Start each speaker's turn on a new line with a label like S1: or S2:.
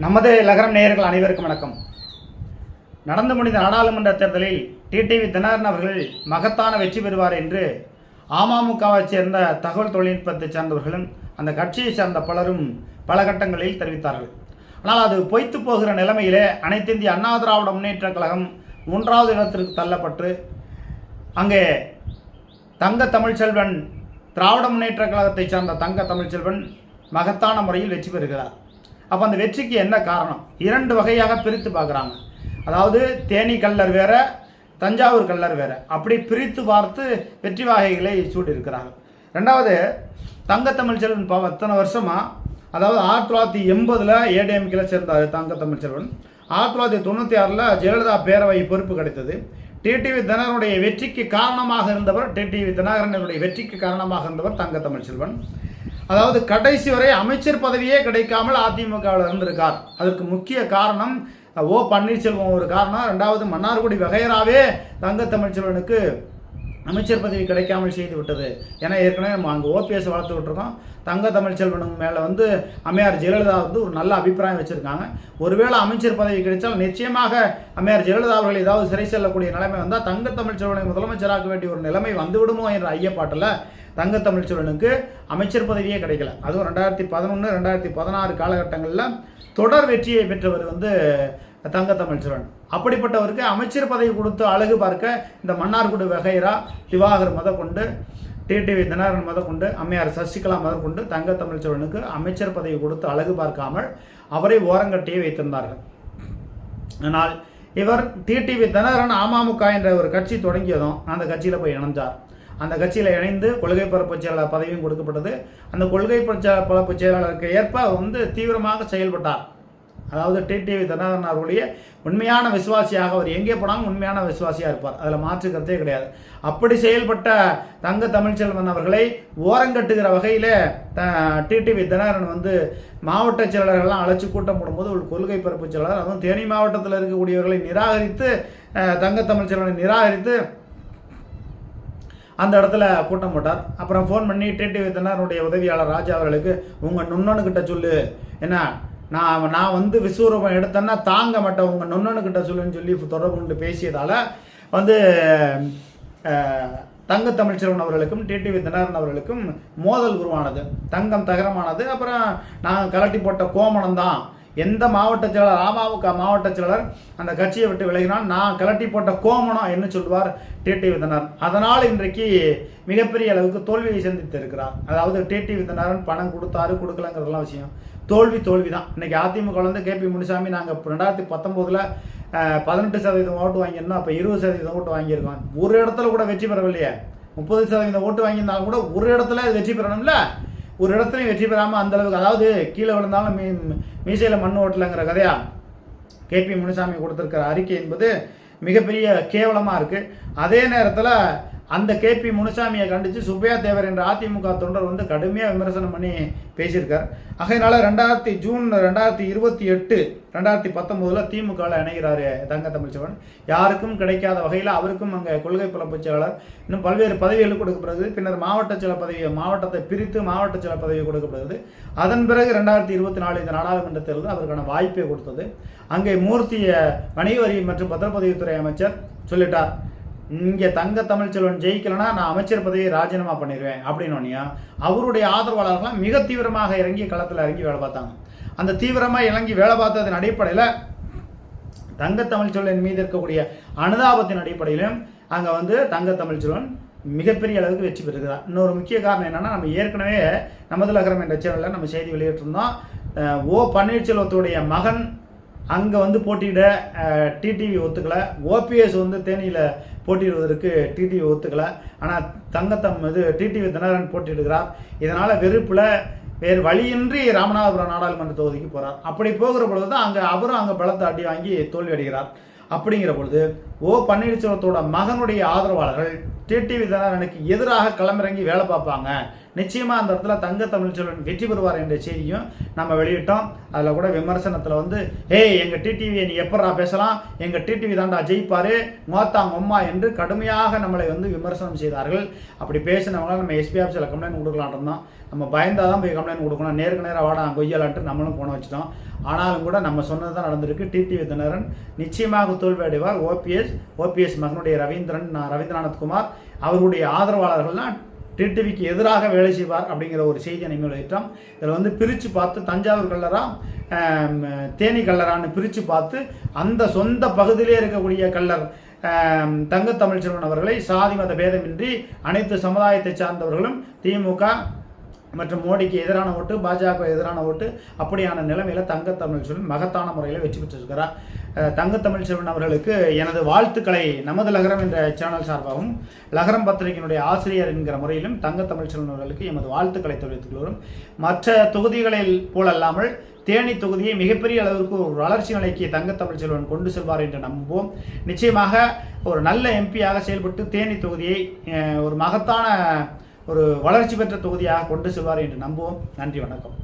S1: நமது லகரம் நேயர்கள் அனைவருக்கும் வணக்கம். நடந்து முடிந்த நாடாளுமன்ற தேர்தலில் டிடிவி தினகரன் அவர்கள் மகத்தான வெற்றி பெறுவார் என்று அமமுகவை சேர்ந்த தகவல் தொழில்நுட்பத்தை சார்ந்தவர்களும் அந்த கட்சியைச் சார்ந்த பலரும் பல கட்டங்களில் தெரிவித்தார்கள். ஆனால் அது பொய்த்து போகிற நிலைமையிலே அனைத்திந்திய அண்ணா திராவிட முன்னேற்றக் கழகம் மூன்றாவது இடத்திற்கு தள்ளப்பட்டு அங்கே தங்க தமிழ்ச்செல்வன் திராவிட முன்னேற்ற கழகத்தைச் சார்ந்த தங்க தமிழ்ச்செல்வன் மகத்தான முறையில் வெற்றி பெறுகிறார். அப்போ அந்த வெற்றிக்கு என்ன காரணம்? இரண்டு வகையாக பிரித்து பார்க்குறாங்க. அதாவது தேனி கல்லர் வேற தஞ்சாவூர் கல்லர் வேற. அப்படி பிரித்து பார்த்து வெற்றி வகைகளை சூட்டியிருக்கிறார்கள் ரெண்டாவது தங்க தமிழ்ச்செல்வன் பாவம் எத்தனை வருஷமாக அதாவது ஆயிரத்தி தொள்ளாயிரத்தி எண்பதில் ஏடிஎம்கில் சேர்ந்தார் தங்க ஆயிரத்தி தொள்ளாயிரத்தி தொண்ணூற்றி ஆறில் ஜெயலலிதா பேரவை பொறுப்பு கிடைத்தது. டிடிவி தினகரனுடைய வெற்றிக்கு காரணமாக இருந்தவர் டிடிவி தினகரனுடைய வெற்றிக்கு காரணமாக இருந்தவர் தங்கத்தமிழ்ச்செல்வன் அதாவது கடைசி வரை அமைச்சர் பதவியே கிடைக்காமல் அதிமுகவில் இருந்திருக்கார். அதற்கு முக்கிய காரணம் ஓ பன்னீர்செல்வம் ஒரு காரணம். ரெண்டாவது மன்னார்குடி வகையராவே தங்க தமிழ்ச்செல்வனுக்கு அமைச்சர் பதவி கிடைக்காமல் செய்து விட்டது. ஏன்னா ஏற்கனவே நம்ம அங்கே ஓபிஎஸ் வளர்த்து விட்டுருக்கோம் தங்க தமிழ்ச்செல்வனுக்கு மேலே வந்து அம்மையார் ஜெயலலிதா வந்து ஒரு நல்ல அபிப்பிராயம் வச்சுருக்காங்க. ஒருவேளை அமைச்சர் பதவி கிடைத்தால் நிச்சயமாக அம்மையார் ஜெயலலிதா அவர்கள் ஏதாவது சிறை செல்லக்கூடிய நிலைமை வந்தால் தங்க தமிழ்ச்செல்வனை முதலமைச்சராக்க வேண்டிய ஒரு நிலைமை வந்துவிடுமோ என்ற ஐயப்பாட்டில் தங்க தமிழ்ச்செல்வனுக்கு அமைச்சர் பதவியே கிடைக்கல. அதுவும் ரெண்டாயிரத்தி பதினொன்று ரெண்டாயிரத்தி பதினாறு காலகட்டங்களில் தொடர் வெற்றியை பெற்றவர் வந்து தங்க தமிழ்ச்சரன் அப்படிப்பட்டவருக்கு அமைச்சர் பதவி கொடுத்து அழகு பார்க்க இந்த மன்னார்குடி வகைரா திவாகர் மத கொண்டு டிடிவி தினகரன் மத கொண்டு அம்மையார் சசிகலா மத கொண்டு தங்க தமிழ்ச்சரனுக்கு அமைச்சர் பதவி கொடுத்து அழகு பார்க்காமல் அவரை ஓரங்கட்டியே வைத்திருந்தார்கள். ஆனால் இவர் டிடிவி தினகரன் அமமுக என்ற ஒரு கட்சி தொடங்கியதும் அந்த கட்சியில் போய் இணைஞ்சார். அந்த கட்சியில் இணைந்து கொள்கை பரப்பு செயலாளர் பதவியும் கொடுக்கப்பட்டது. அந்த கொள்கை பரப்பு செயலாளருக்கு ஏற்ப வந்து தீவிரமாக செயல்பட்டார். அதாவது டிடிவி தினகரன் அவருடைய உண்மையான விசுவாசியாக அவர் எங்கே போனாலும் உண்மையான விசுவாசியாக இருப்பார். அதில் மாற்று கருத்தே கிடையாது. அப்படி செயல்பட்ட தங்க தமிழ்ச்செல்வன் அவர்களை ஓரங்கட்டுகிற வகையில் த டிடிவி தினகரன் வந்து மாவட்ட செயலாளர்கள்லாம் அழைச்சி கூட்டம் போடும்போது ஒரு கொள்கை பரப்பு செயலாளர் அதுவும் தேனி மாவட்டத்தில் இருக்கக்கூடியவர்களை நிராகரித்து தங்க தமிழ்ச்செல்வனை நிராகரித்து அந்த இடத்துல கூட்டம் போட்டார். அப்புறம் ஃபோன் பண்ணி டிடிவி தினகரனுடைய உதவியாளர் ராஜா அவர்களுக்கு உங்கள் நுண்ணனுக்கிட்ட சொல்லு. என்ன? நான் நான் வந்து விஸ்வரூபம் எடுத்தேன்னா தாங்க மாட்டேன். உங்கள் நுண்ணனுக்கிட்ட சொல்லுன்னு சொல்லி தொடர்பு கொண்டு பேசியதால் வந்து தங்க தமிழ்ச்செல்வன் அவர்களுக்கும் டிடிவி தினகரன் அவர்களுக்கும் மோதல் உருவானது. தங்கம் தகரமானது. அப்புறம் நான் கலட்டி போட்ட கோமணம் தான். எந்த மாவட்ட செயலாளர் அமமுக மாவட்ட செயலாளர் அந்த கட்சியை விட்டு விலகினால் நான் கலட்டி போட்ட கோமணம் என்ன சொல்வார் டிடி தினகரன் அதனால் இன்றைக்கு மிகப்பெரிய அளவுக்கு தோல்வியை சந்தித்து இருக்கிறார் அதாவது டிடி தினகரன் பணம் கொடுத்தாரு கொடுக்கலங்கிறதெல்லாம் விஷயம். தோல்வி தோல்வி தான் இன்றைக்கி அதிமுக வந்து கேபி முனிசாமி நாங்கள் ரெண்டாயிரத்தி பத்தொம்போதில் பதினெட்டு சதவீதம் ஓட்டு வாங்கியிருந்தோம். அப்போ இருபது சதவீதம் ஓட்டு வாங்கியிருக்கோம். ஒரு இடத்துல கூட வெற்றி பெறவில்லையே. முப்பது சதவீதம் ஓட்டு வாங்கியிருந்தாலும் கூட ஒரு இடத்துல வெற்றி பெறணும்ல? ஒரு இடத்துலையும் வெற்றி பெறாமல் அந்த அளவுக்கு அதாவது கீழே விழுந்தாலும் மீ மீசையில் மண் ஓட்டலைங்கிற கதையா கேபி முனுசாமி கொடுத்துருக்கிற அறிக்கை என்பது மிகப்பெரிய கேவலமாக இருக்குது அதே நேரத்தில் அந்த கேபி முனுசாமியை கண்டித்து சுப்பையா தேவர் என்ற அதிமுக தொண்டர் வந்து கடுமையாக விமர்சனம் பண்ணி பேசியிருக்கார். ஆகையினால ரெண்டாயிரத்தி ஜூன் ரெண்டாயிரத்தி இருபத்தி எட்டு ரெண்டாயிரத்தி பத்தொம்போதில் திமுகவில் இணைகிறார் தங்க தமிழ்ச்சவன் யாருக்கும் கிடைக்காத வகையில் அவருக்கும் அங்கே கொள்கை புலப்பு செயலாளர். இன்னும் பல்வேறு பதவிகள் கொடுக்கப்படுது பின்னர் மாவட்ட செயல பதவியை மாவட்டத்தை பிரித்து மாவட்ட செயல பதவி கொடுக்கப்படுது அதன் பிறகு ரெண்டாயிரத்தி இருபத்தி நாலு இந்த நாடாளுமன்ற தேர்தல் அவருக்கான வாய்ப்பை கொடுத்தது. அங்கே மூர்த்திய வணிக வரி மற்றும் பத்திரப்பதிவுத்துறை அமைச்சர் சொல்லிட்டார். இங்கே தங்க தமிழ்ச்செல்வன் ஜெயிக்கலனா நான் அமைச்சர் பதவியை ராஜினாமா பண்ணிடுவேன் அப்படின்னு அவருடைய ஆதரவாளர்கள்லாம் மிக தீவிரமாக இறங்கி களத்தில் இறங்கி வேலை பார்த்தாங்க. அந்த தீவிரமாக இறங்கி வேலை பார்த்ததன் அடிப்படையில் தங்க தமிழ்ச்செல்வன் மீது இருக்கக்கூடிய அனுதாபத்தின் அடிப்படையிலும் அங்கே வந்து தங்க தமிழ்ச்செல்வன் மிகப்பெரிய அளவுக்கு வெற்றி பெறுகிறார். இன்னொரு முக்கிய காரணம் என்னன்னா நம்ம ஏற்கனவே நமது நகரம் என்ற சேனலில் நம்ம செய்தி வெளியிட்டிருந்தோம். ஓ பன்னீர்செல்வத்துடைய மகன் அங்கே வந்து போட்டியிட டிடிவி ஒத்துக்கலை. ஓபிஎஸ் வந்து தேனியில் போட்டியிடுவதற்கு டிடிவி ஒத்துக்கலை. ஆனால் தங்கத்தம் இது டிடிவி தினகரன் போட்டியிடுகிறார். இதனால் வெறுப்பில் வேறு வழியின்றி ராமநாதபுரம் நாடாளுமன்ற தொகுதிக்கு போகிறார் அப்படி போகிற பொழுது தான் அங்கே அவரும் அங்கே பலத்தை அடி வாங்கி தோல்வி அடைகிறார் அப்படிங்கிற பொழுது ஓ பன்னீர்செல்வத்தோட மகனுடைய ஆதரவாளர்கள் டிடிவி தினகரனுக்கு எதிராக களமிறங்கி வேலை பார்ப்பாங்க. நிச்சயமாக அந்த இடத்துல தங்க தமிழ்ச்செல்வன் வெற்றி பெறுவார் என்ற செய்தியும் நம்ம வெளியிட்டோம். அதில் கூட விமர்சனத்தில் வந்து ஏய் எங்கள் டிடிவியை நீ எப்படா பேசலாம்? எங்கள் டிடிவி தாண்டா ஜெயிப்பார்? மோத்தாங்க அம்மா என்று கடுமையாக நம்மளை வந்து விமர்சனம் செய்தார்கள். அப்படி பேசினவங்கள நம்ம எஸ்பி ஆஃபீஸில் கம்ப்ளைண்ட் கொடுக்கலான் இருந்தோம். நம்ம பயந்தால் தான் போய் கம்ப்ளைண்ட் கொடுக்கணும். நேருக்கு நேராக வாடா கொய்யலான்ட்டு நம்மளும் போன வச்சிட்டோம். ஆனாலும் கூட நம்ம சொன்னது தான் நடந்திருக்கு. டிடிவி தினரன் நிச்சயமாக தோல்வி அடைவார் ஓபிஎஸ் ஓபிஎஸ் மகனுடைய ரவீந்திரன் நான் ரவீந்திரநாத் குமார். அவருடைய ஆதரவாளர்கள்லாம் டிடிவிக்கு எதிராக வேலை செய்வார் அப்படிங்கிற ஒரு செய்தியை நீங்கள் வெளியிட்டோம். இதில் வந்து பிரித்து பார்த்து தஞ்சாவூர் கல்லரா தேனி கல்லரான்னு பிரித்து பார்த்து அந்த சொந்த பகுதியிலே இருக்கக்கூடிய கல்லர் தங்கத்தமிழ்ச்செல்வன் அவர்களை சாதி மத பேதமின்றி அனைத்து சமுதாயத்தை சார்ந்தவர்களும் திமுக மற்றும் மோடிக்கு எதிரான ஓட்டு பாஜக எதிரான ஓட்டு அப்படியான நிலைமையில் தங்கத்தமிழ் செல்வன் மகத்தான முறையில் வெற்றி பெற்றிருக்கிறார். தங்கத்தமிழ்ச்செல்வன் செல்வன் அவர்களுக்கு எனது வாழ்த்துக்களை நமது லகரம் என்ற சேனல் சார்பாகவும் லகரம் பத்திரிகையினுடைய ஆசிரியர் என்கிற முறையிலும் தங்கத்தமிழ் செல்வன் அவர்களுக்கு எமது வாழ்த்துக்களை தெரிவித்துக் கொள்கிறோம். மற்ற தொகுதிகளில் போலல்லாமல் தேனி தொகுதியை மிகப்பெரிய அளவிற்கு ஒரு வளர்ச்சி நிலைக்கு தங்கத்தமிழ்ச்செல்வன் கொண்டு செல்வார் என்று நம்புவோம். நிச்சயமாக ஒரு நல்ல எம்பியாக செயல்பட்டு தேனி தொகுதியை ஒரு மகத்தான ஒரு வளர்ச்சி பெற்ற தொகுதியாக கொண்டு செல்வார் என்று நம்புவோம். நன்றி வணக்கம்.